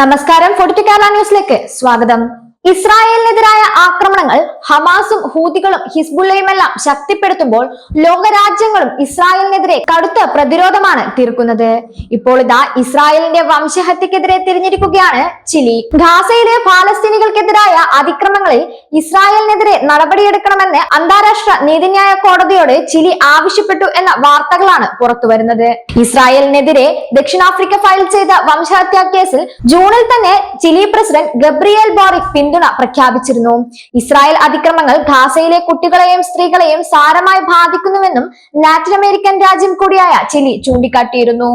നമസ്കാരം ഫോർട്ടി കേരള ന്യൂസിലേക്ക് സ്വാഗതം. ഇസ്രായേലിനെതിരായ ആക്രമണങ്ങൾ ഹമാസും ഹൂതികളും ഹിസ്ബുള്ളയുമെല്ലാം ശക്തിപ്പെടുത്തുമ്പോൾ ലോകരാജ്യങ്ങളും ഇസ്രായേലിനെതിരെ കടുത്ത പ്രതിരോധമാണ് തീർക്കുന്നത്. ഇപ്പോൾ ഇതാ ഇസ്രായേലിന്റെ വംശഹത്യക്കെതിരെ തിരിഞ്ഞിരിക്കുകയാണ് ചിലി. ഗാസയിലെ ഫാലസ്തീനികൾക്കെതിരായ അതിക്രമങ്ങളിൽ ഇസ്രായേലിനെതിരെ നടപടിയെടുക്കണമെന്ന് അന്താരാഷ്ട്ര നീതിന്യായ കോടതിയോട് ചിലി ആവശ്യപ്പെട്ടു എന്ന വാർത്തകളാണ് പുറത്തുവരുന്നത്. ഇസ്രായേലിനെതിരെ ദക്ഷിണാഫ്രിക്ക ഫയൽ ചെയ്ത വംശഹത്യാ കേസിൽ ജൂണിൽ തന്നെ ചിലി പ്രസിഡന്റ് ഗബ്രിയേൽ ബോറിക് പിന്തുണ പ്രഖ്യാപിച്ചിരുന്നു. ഇസ്രായേൽ അതിക്രമങ്ങൾ ഗാസയിലെ കുട്ടികളെയും സ്ത്രീകളെയും സാരമായി ബാധിക്കുന്നുവെന്നും ലാറ്റിൻ അമേരിക്കൻ രാജ്യം കൂടിയായ ചിലി ചൂണ്ടിക്കാട്ടിയിരുന്നു.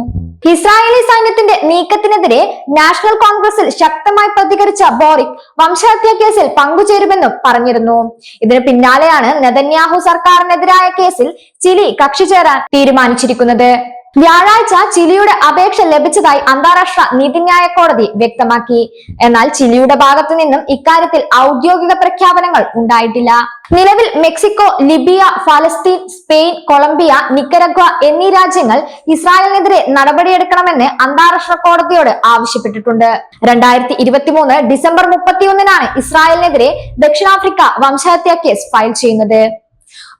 ഇസ്രായേലി സൈന്യത്തിന്റെ നീക്കത്തിനെതിരെ നാഷണൽ കോൺഗ്രസിൽ ശക്തമായി പ്രതികരിച്ച ബോറിക് വംശഹത്യാ കേസിൽ പങ്കുചേരുമെന്നും പറഞ്ഞിരുന്നു. ഇതിന് പിന്നാലെയാണ് നെതന്യാഹു സർക്കാരിനെതിരായ കേസിൽ ചിലി കക്ഷി ചേരാൻ തീരുമാനിച്ചിരിക്കുന്നത്. വ്യാഴാഴ്ച ചിലിയുടെ അപേക്ഷ ലഭിച്ചതായി അന്താരാഷ്ട്ര നീതിന്യായ കോടതി വ്യക്തമാക്കി. എന്നാൽ ചിലിയുടെ ഭാഗത്തു നിന്നും ഇക്കാര്യത്തിൽ ഔദ്യോഗിക പ്രഖ്യാപനങ്ങൾ ഉണ്ടായിട്ടില്ല. നിലവിൽ മെക്സിക്കോ ലിബിയ ഫലസ്തീൻ സ്പെയിൻ കൊളംബിയ നിക്കരഗ്വ എന്നീ രാജ്യങ്ങൾ ഇസ്രായേലിനെതിരെ നടപടിയെടുക്കണമെന്ന് അന്താരാഷ്ട്ര കോടതിയോട് ആവശ്യപ്പെട്ടിട്ടുണ്ട്. രണ്ടായിരത്തി ഇരുപത്തിമൂന്ന് ഡിസംബർ മുപ്പത്തിയൊന്നിനാണ് ഇസ്രായേലിനെതിരെ ദക്ഷിണാഫ്രിക്ക വംശഹത്യാ കേസ് ഫയൽ ചെയ്യുന്നത്.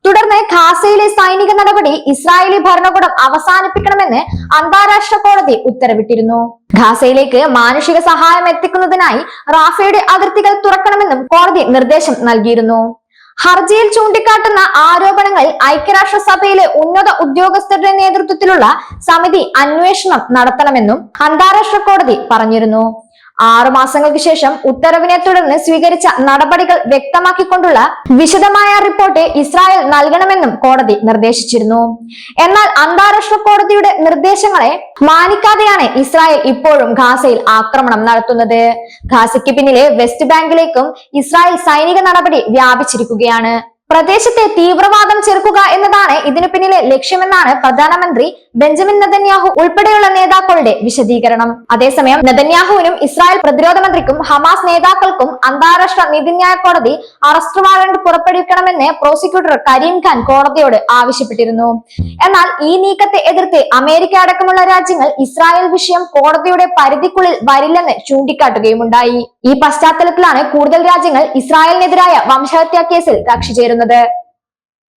തുടർന്ന് ഖാസയിലെ സൈനിക നടപടി ഇസ്രായേലി ഭരണകൂടം അവസാനിപ്പിക്കണമെന്ന് അന്താരാഷ്ട്ര കോടതി ഉത്തരവിട്ടിരുന്നു. ഖാസയിലേക്ക് മാനുഷിക സഹായം എത്തിക്കുന്നതിനായി റാഫയുടെ അതിർത്തികൾ തുറക്കണമെന്നും കോടതി നിർദ്ദേശം നൽകിയിരുന്നു. ഹർജിയിൽ ചൂണ്ടിക്കാട്ടുന്ന ഐക്യരാഷ്ട്ര സഭയിലെ ഉന്നത ഉദ്യോഗസ്ഥരുടെ നേതൃത്വത്തിലുള്ള സമിതി അന്വേഷണം നടത്തണമെന്നും അന്താരാഷ്ട്ര കോടതി പറഞ്ഞിരുന്നു. ആറു മാസങ്ങൾക്ക് ശേഷം ഉത്തരവിനെ തുടർന്ന് സ്വീകരിച്ച നടപടികൾ വ്യക്തമാക്കിക്കൊണ്ടുള്ള വിശദമായ റിപ്പോർട്ട് ഇസ്രായേൽ നൽകണമെന്നും കോടതി നിർദ്ദേശിച്ചിരുന്നു. എന്നാൽ അന്താരാഷ്ട്ര കോടതിയുടെ നിർദ്ദേശങ്ങളെ മാനിക്കാതെയാണ് ഇസ്രായേൽ ഇപ്പോഴും ഗാസയിൽ ആക്രമണം നടത്തുന്നത്. ഗാസയ്ക്ക് പിന്നിലെ വെസ്റ്റ് ബാങ്കിലേക്കും ഇസ്രായേൽ സൈനിക നടപടി വ്യാപിച്ചിരിക്കുകയാണ്. പ്രദേശത്തെ തീവ്രവാദം ചെറുക്കുക എന്നതാണ് ഇതിനു പിന്നിലെ ലക്ഷ്യമെന്നാണ് പ്രധാനമന്ത്രി ബെഞ്ചമിൻ നെതന്യാഹു ഉൾപ്പെടെയുള്ള നേതാക്കളുടെ വിശദീകരണം. അതേസമയം നെതന്യാഹുവിനും ഇസ്രായേൽ പ്രതിരോധ മന്ത്രിക്കും ഹമാസ് നേതാക്കൾക്കും അന്താരാഷ്ട്ര നീതിന്യായ കോടതി അറസ്റ്റ് വാറണ്ട് പുറപ്പെടുവിക്കണമെന്ന് പ്രോസിക്യൂട്ടർ കരീം ഖാൻ കോടതിയോട് ആവശ്യപ്പെട്ടിരുന്നു. എന്നാൽ ഈ നീക്കത്തെ എതിർത്ത് അമേരിക്ക അടക്കമുള്ള രാജ്യങ്ങൾ ഇസ്രായേൽ വിഷയം കോടതിയുടെ പരിധിക്കുള്ളിൽ വരില്ലെന്ന് ചൂണ്ടിക്കാട്ടുകയുമുണ്ടായി. ഈ പശ്ചാത്തലത്തിലാണ് കൂടുതൽ രാജ്യങ്ങൾ ഇസ്രായേലിനെതിരായ വംശഹത്യാ കേസിൽ കക്ഷി ചേരുന്നത്